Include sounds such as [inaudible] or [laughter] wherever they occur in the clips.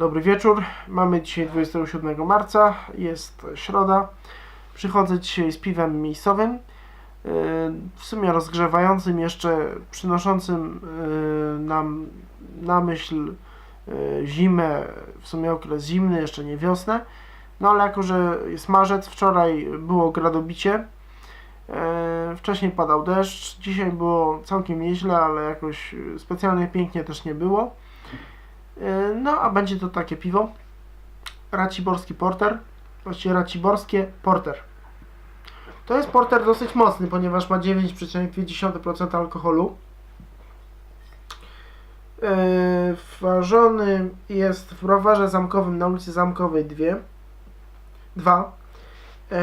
Dobry wieczór. Mamy dzisiaj 27 marca, jest środa. Przychodzę dzisiaj z piwem miejscowym. yy, W sumie rozgrzewającym, jeszcze przynoszącym yy, nam na myśl yy, zimę, w sumie okres zimny, jeszcze nie wiosnę. No ale jako, że jest marzec, wczoraj było gradobicie. Wcześniej padał deszcz, dzisiaj było całkiem nieźle, ale jakoś specjalnie pięknie też nie było. Yy, No, a będzie to takie piwo. Raciborski Porter. Właściwie Raciborskie Porter. To jest porter dosyć mocny, ponieważ ma 9,2% alkoholu. Yy, Ważony jest w browarze zamkowym na ulicy Zamkowej 2. 2. Yy,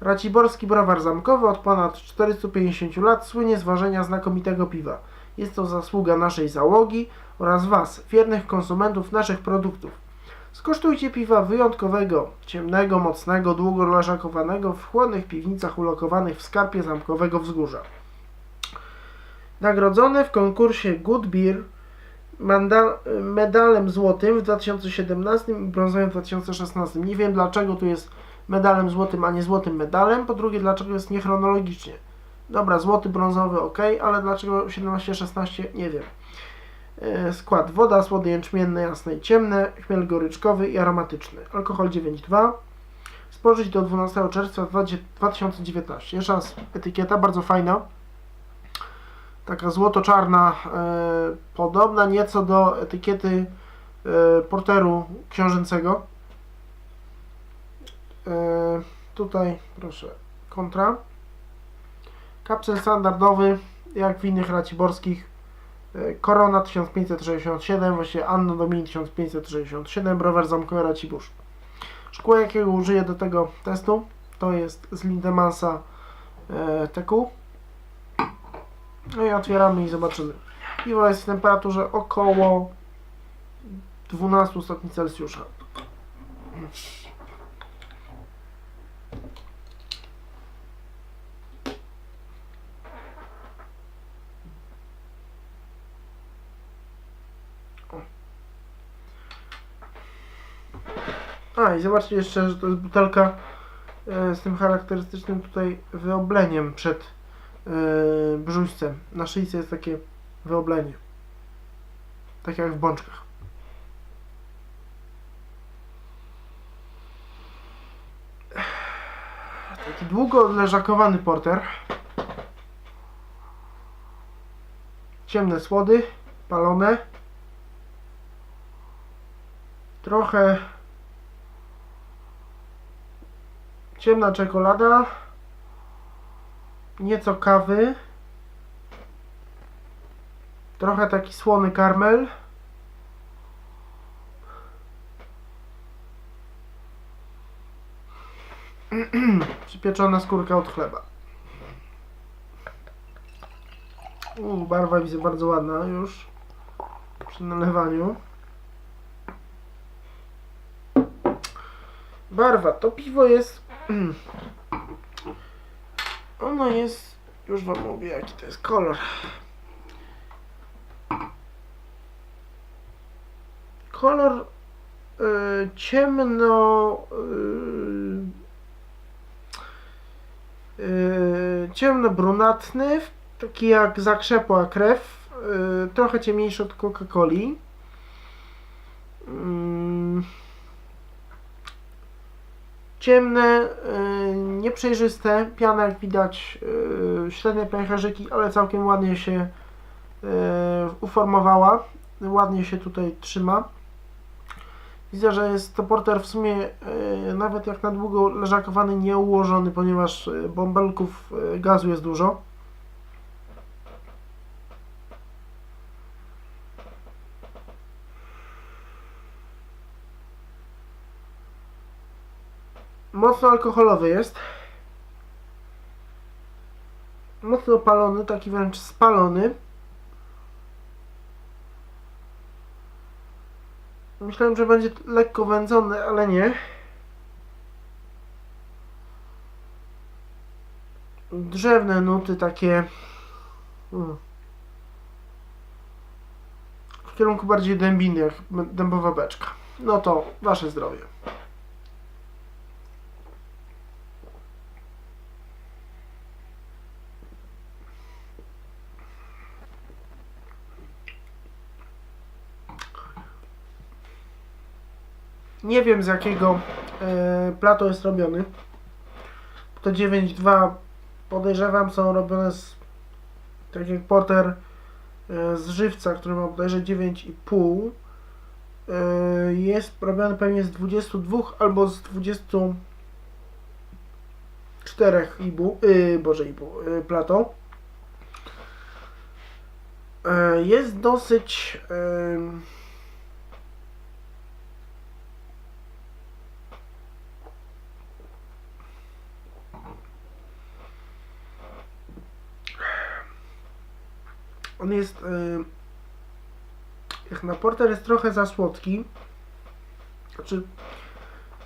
Raciborski browar zamkowy od ponad 450 lat słynie z ważenia znakomitego piwa. Jest to zasługa naszej załogi oraz Was, wiernych konsumentów naszych produktów. Skosztujcie piwa wyjątkowego, ciemnego, mocnego, długo leżakowanego w chłodnych piwnicach ulokowanych w skarpie zamkowego wzgórza. Nagrodzone w konkursie Good Beer medalem złotym w 2017 i brązowym w 2016. Nie wiem dlaczego tu jest medalem złotym, a nie złotym medalem. Po drugie, dlaczego jest niechronologicznie. Dobra, złoty, brązowy, ok, ale dlaczego 17-16 nie wiem. E, Skład woda, słody jęczmienne, jasne i ciemne, chmiel goryczkowy i aromatyczny. Alkohol 9,2. Spożyć do 12 czerwca 2019. Jeszcze raz etykieta, bardzo fajna. Taka złoto-czarna, e, podobna nieco do etykiety e, porteru książęcego. Tutaj proszę kontra. Kapsel standardowy, jak w innych raciborskich. E, Korona 1567, właśnie Anno Domini 1567, browar zamkowy Racibórz. Szkło, jakiego użyję do tego testu, to jest z Lindemansa e, TQ. No i otwieramy i zobaczymy. Piwo jest w temperaturze około 12 stopni Celsjusza. A i zobaczcie jeszcze, że to jest butelka e, z tym charakterystycznym tutaj wyobleniem przed e, brzuścem. Na szyjce jest takie wyoblenie. Tak jak w bączkach. Taki długo leżakowany porter. Ciemne słody, palone. Trochę ciemna czekolada, nieco kawy, trochę taki słony karmel, [clears throat] przypieczona skórka od chleba. U, barwa widzę bardzo ładna już przy nalewaniu. Barwa. To piwo jest. Ono jest. Już wam mówię, jaki to jest kolor. Kolor y, ciemno. Y, y, ciemno-brunatny, taki jak zakrzepła krew. Y, trochę ciemniejszy od Coca-Coli. Mm ciemne, yy, nieprzejrzyste, piana jak widać, yy, średnie pęcherzyki, ale całkiem ładnie się yy, uformowała, ładnie się tutaj trzyma. Widzę, że jest to porter w sumie nawet jak na długo leżakowany, nieułożony, ponieważ yy, bąbelków gazu jest dużo. Mocno alkoholowy jest. Mocno palony, taki wręcz spalony. Myślałem, że będzie lekko wędzony, ale nie. Drzewne nuty takie. Hmm. w kierunku bardziej dębiny, jak dębowa beczka. No to wasze zdrowie. Nie wiem z jakiego e, platu jest robiony. To 9.2 podejrzewam są robione z tak jak porter e, z żywca, który ma bodajże 9,5 e, jest robiony pewnie z 22 albo z 24 ibu, yy, boże ibu, yy, platą. E, jest dosyć em, On jest. y, Jak na porter jest trochę za słodki. Znaczy.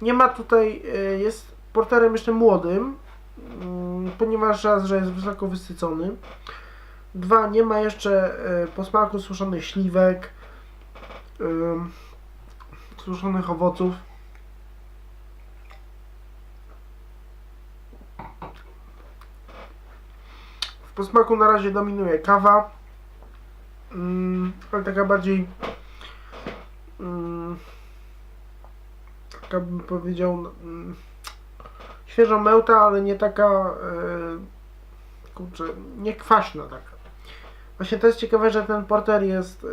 Nie ma tutaj. y, Jest porterem jeszcze młodym. mm, Ponieważ raz, że jest wysoko wysycony. Dwa, nie ma jeszcze y, posmaku suszonych śliwek. Suszonych owoców. W posmaku na razie dominuje kawa. Taka bardziej mm, taka bym powiedział mm, świeżo mełta, ale nie taka e, kurczę, nie kwaśna taka. Właśnie to jest ciekawe, że ten porter jest e,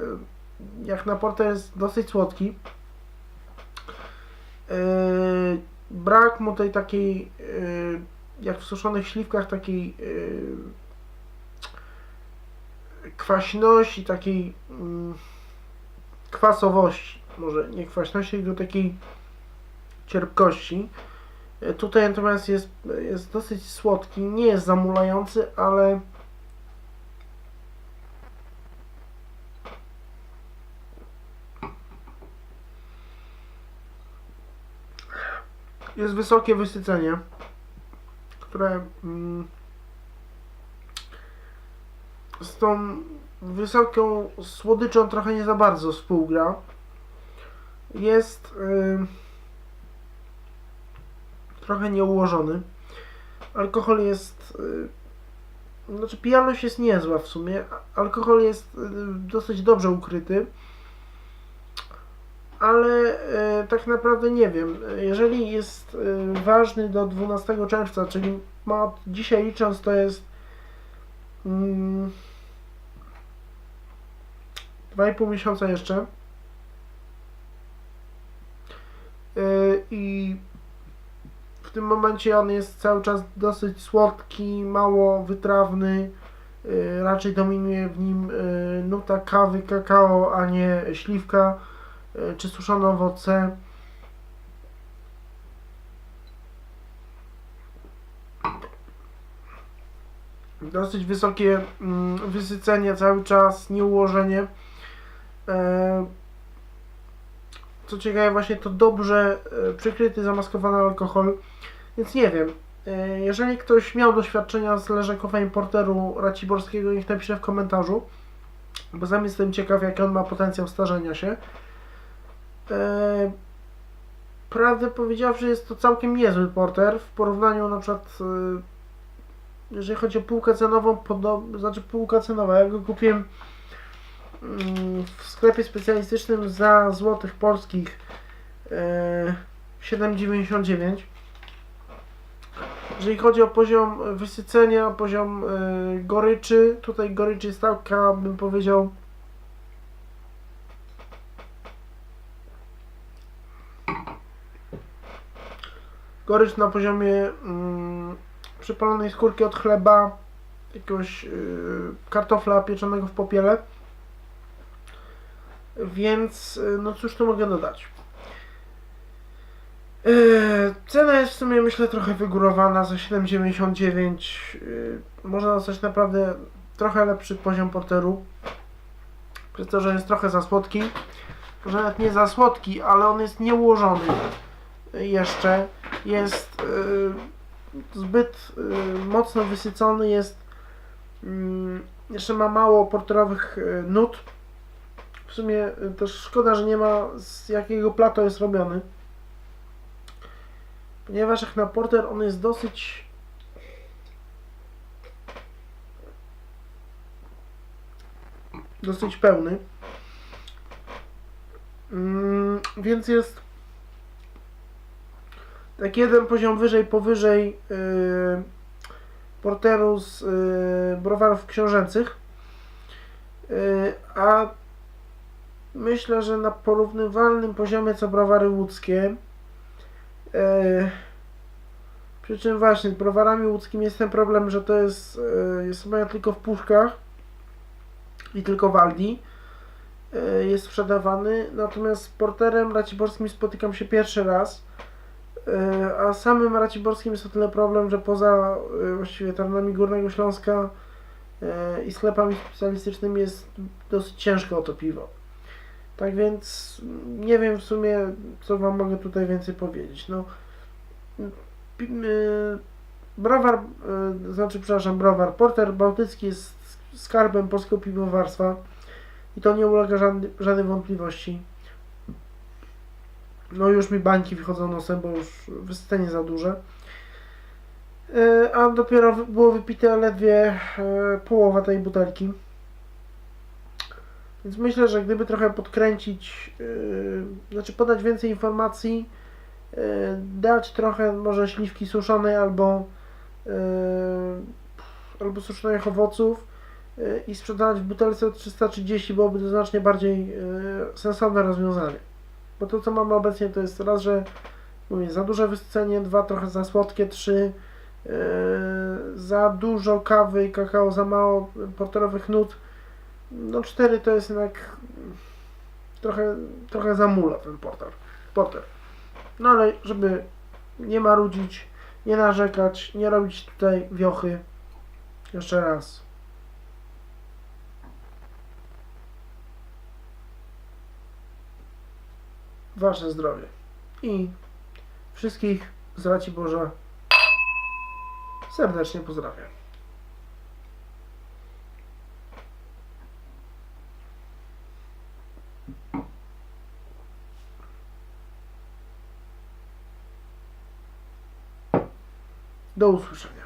jak na porter jest dosyć słodki. E, brak mu tej takiej jak w suszonych śliwkach takiej kwaśności, takiej mm, kwasowości, może nie kwaśności, tylko takiej cierpkości. E, Tutaj natomiast jest, jest dosyć słodki, nie jest zamulający, ale jest wysokie wysycenie, które mm, z tą wysoką słodyczą trochę nie za bardzo współgra. Jest y, trochę nieułożony. Alkohol jest. Y, znaczy, pijalność jest niezła w sumie. Alkohol jest y, dosyć dobrze ukryty. Ale y, tak naprawdę nie wiem. Jeżeli jest y, ważny do 12 czerwca, czyli ma dzisiaj licząc, to jest mm, 2,5 miesiąca jeszcze. Yy, I w tym momencie on jest cały czas dosyć słodki, mało wytrawny. Yy, Raczej dominuje w nim yy, nuta kawy, kakao, a nie śliwka czy suszone owoce. Dosyć wysokie mm, wysycenie cały czas, nieułożenie. E, Co ciekawe, właśnie to dobrze e, przykryty, zamaskowany alkohol. Więc nie wiem. E, Jeżeli ktoś miał doświadczenia z leżakowaniem porteru raciborskiego, niech napisze w komentarzu. Bo sam jestem ciekaw, jaki on ma potencjał starzenia się. Prawdę powiedziawszy, jest to całkiem niezły porter w porównaniu na przykład jeżeli chodzi o półkę cenową, podob, znaczy półka cenowa, ja go kupiłem mm, w sklepie specjalistycznym za złotych polskich e, 7,99 jeżeli chodzi o poziom wysycenia, poziom e, goryczy, tutaj goryczy jest taka, bym powiedział gorycz na poziomie mm, przypalonej skórki od chleba, jakiegoś yy, kartofla pieczonego w popiele. Więc, yy, no cóż tu mogę dodać. Yy, cena jest w sumie, myślę, trochę wygórowana za 7,99. Yy, można dostać naprawdę trochę lepszy poziom porteru. Przez to, że jest trochę za słodki. Może nawet nie za słodki, ale on jest nieułożony jeszcze. Jest yy, zbyt y, mocno wysycony jest mm, jeszcze ma mało porterowych y, nut w sumie y, też szkoda, że nie ma z jakiego plato jest robiony. Ponieważ jak na porter on jest dosyć dosyć pełny. Mm, więc jest tak jeden poziom wyżej, powyżej yy, porteru z yy, browarów książęcych. Yy, a myślę, że na porównywalnym poziomie co browary łódzkie. Yy, przy czym właśnie z browarami łódzkimi jest ten problem, że to jest, yy, jest chyba tylko w puszkach i tylko w Aldi yy, jest sprzedawany. Natomiast z porterem raciborskim spotykam się pierwszy raz. Yy, A samym raciborskim jest o tyle problem, że poza yy, właściwie terenami Górnego Śląska yy, i sklepami specjalistycznymi jest dosyć ciężko o to piwo. Tak więc nie wiem w sumie, co Wam mogę tutaj więcej powiedzieć. No, browar, znaczy, przepraszam, browar, porter bałtycki jest skarbem polskiego piwowarstwa i to nie ulega żadnej wątpliwości. No już mi bańki wychodzą nosem, bo już wysycenie za duże. Yy, A dopiero było wypite ledwie yy, połowa tej butelki. Więc myślę, że gdyby trochę podkręcić, yy, znaczy podać więcej informacji, dać trochę może śliwki suszonej albo, albo suszonych owoców i sprzedawać w butelce 330 byłoby to znacznie bardziej sensowne rozwiązanie. Bo to co mamy obecnie to jest raz, że mówię, za duże wysycenie, dwa trochę za słodkie, trzy yy, za dużo kawy i kakao, za mało porterowych nut. No cztery to jest jednak trochę, trochę zamula ten porter. porter. No ale żeby nie marudzić, nie narzekać, nie robić tutaj wiochy. Jeszcze raz. Wasze zdrowie. I wszystkich z Raci Boża serdecznie pozdrawiam. Do usłyszenia.